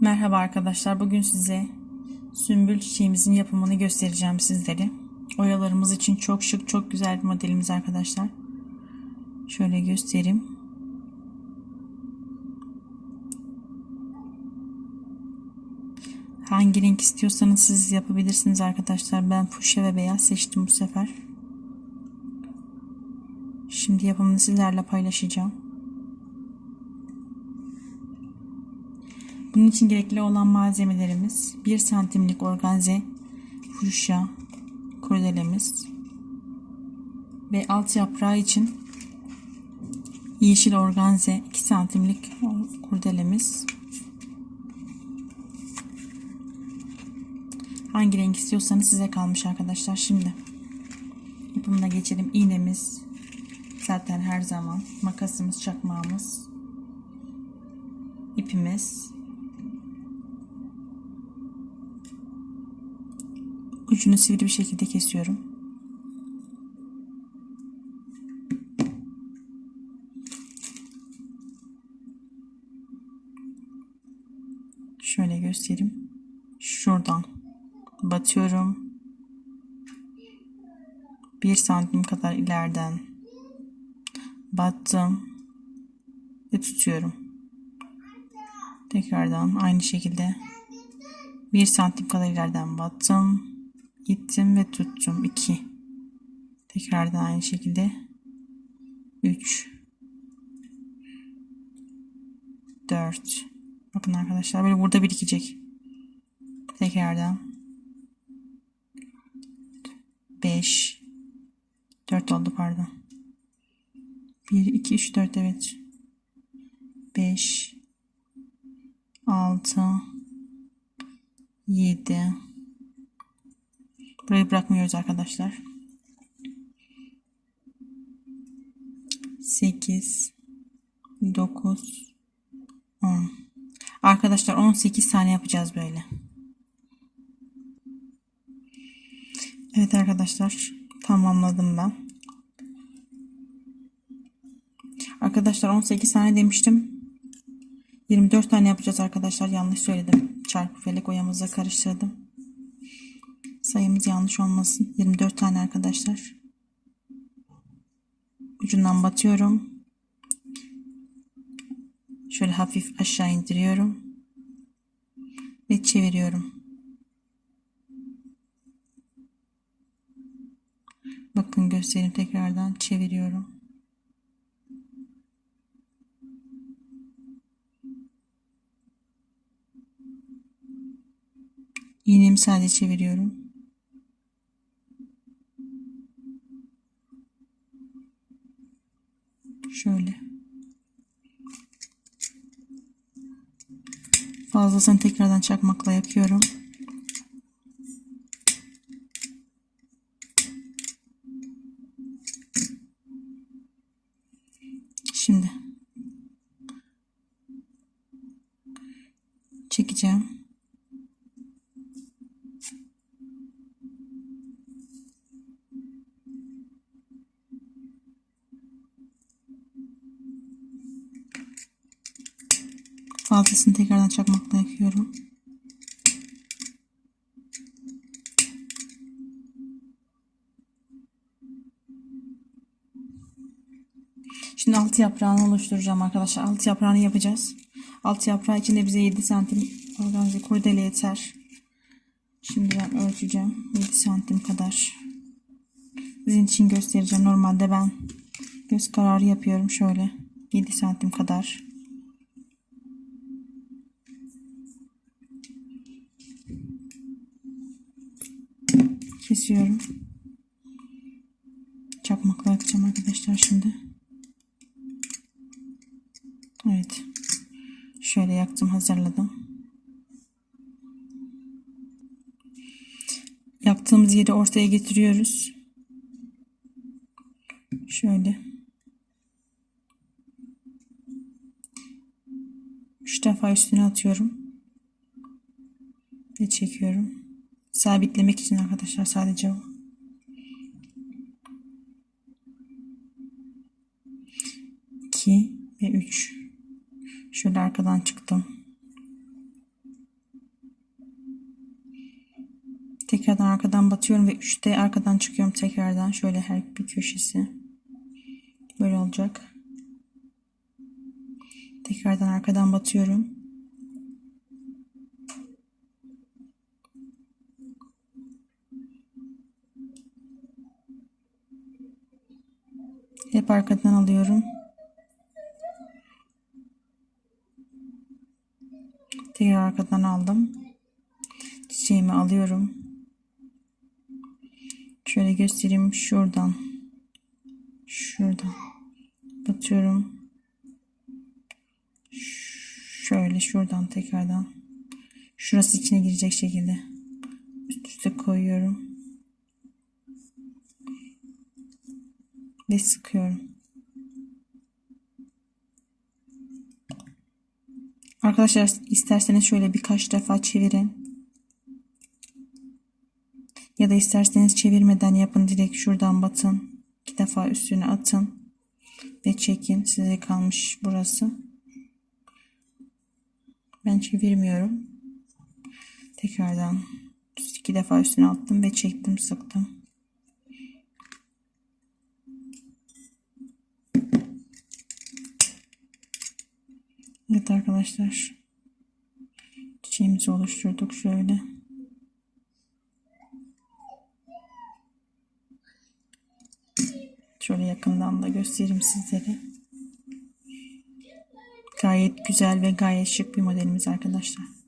Merhaba arkadaşlar. Bugün size sümbül çiçeğimizin yapımını göstereceğim sizlere. Oyalarımız için çok şık, çok güzel bir modelimiz arkadaşlar. Şöyle göstereyim. Hangi renk istiyorsanız siz yapabilirsiniz arkadaşlar. Ben fuşya ve beyaz seçtim bu sefer. Şimdi yapımını sizlerle paylaşacağım. Bunun için gerekli olan malzemelerimiz 1 santimlik organze fuşya kurdelemiz ve alt yaprağı için yeşil organze 2 santimlik kurdelemiz. Hangi renk istiyorsanız size kalmış arkadaşlar. Şimdi yapımına geçelim. İğnemiz zaten her zaman makasımız çakmağımız ipimiz ucunu sivri bir şekilde kesiyorum. Şöyle göstereyim. Şuradan batıyorum. Bir santim kadar ileriden battım ve tutuyorum. Tekrardan aynı şekilde bir santim kadar ileriden battım gittim ve tuttum. 2 tekrardan aynı şekilde. 3 4 bakın arkadaşlar böyle burada birikecek. Tekrardan. 5 4 oldu pardon. 1 2 3 4 evet. 5 6 7 Burayı bırakmıyoruz arkadaşlar. 8 9 10 Arkadaşlar 18 tane yapacağız böyle. Evet arkadaşlar tamamladım ben. Arkadaşlar 18 tane demiştim. 24 tane yapacağız arkadaşlar. Yanlış söyledim. Çarpı felek oyamıza karıştırdım. Sayımız yanlış olmasın. 24 tane arkadaşlar. Ucundan batıyorum. Şöyle hafif aşağı indiriyorum. Ve çeviriyorum. Bakın göstereyim tekrardan çeviriyorum. İğnemi sadece çeviriyorum. Şöyle. Fazlasını tekrardan çakmakla yakıyorum. Şimdi çekeceğim. Fazlasını tekrardan çakmakla yakıyorum. Şimdi alt yaprağını oluşturacağım arkadaşlar. Alt yaprağını yapacağız. Alt yaprağı için de bize 7 santim organze kurdele yeter. Şimdi ben ölçeceğim. 7 santim kadar. Sizin için göstereceğim. Normalde ben göz kararı yapıyorum. Şöyle 7 santim kadar. Kesiyorum. Çakmakla yakacağım arkadaşlar şimdi. Evet. Şöyle yaktım hazırladım. Yaktığımız yeri ortaya getiriyoruz. Şöyle. Üç defa üstüne atıyorum. Ve çekiyorum sabitlemek için arkadaşlar sadece o. İki ve üç. Şöyle arkadan çıktım. Tekrardan arkadan batıyorum ve 3'te arkadan çıkıyorum tekrardan. Şöyle her bir köşesi. Böyle olacak. Tekrardan arkadan batıyorum. Hep arkadan alıyorum. Tekrar arkadan aldım. Çiçeğimi alıyorum. Şöyle göstereyim şuradan. Şuradan. Batıyorum. Şöyle şuradan tekrardan. Şurası içine girecek şekilde. Üst üste koyuyorum. Ve sıkıyorum. Arkadaşlar isterseniz şöyle birkaç defa çevirin. Ya da isterseniz çevirmeden yapın. Direkt şuradan batın. İki defa üstüne atın. Ve çekin. Size kalmış burası. Ben çevirmiyorum. Tekrardan iki defa üstüne attım ve çektim sıktım. Evet arkadaşlar. Çiçeğimizi oluşturduk şöyle. Şöyle yakından da göstereyim sizlere. Gayet güzel ve gayet şık bir modelimiz arkadaşlar.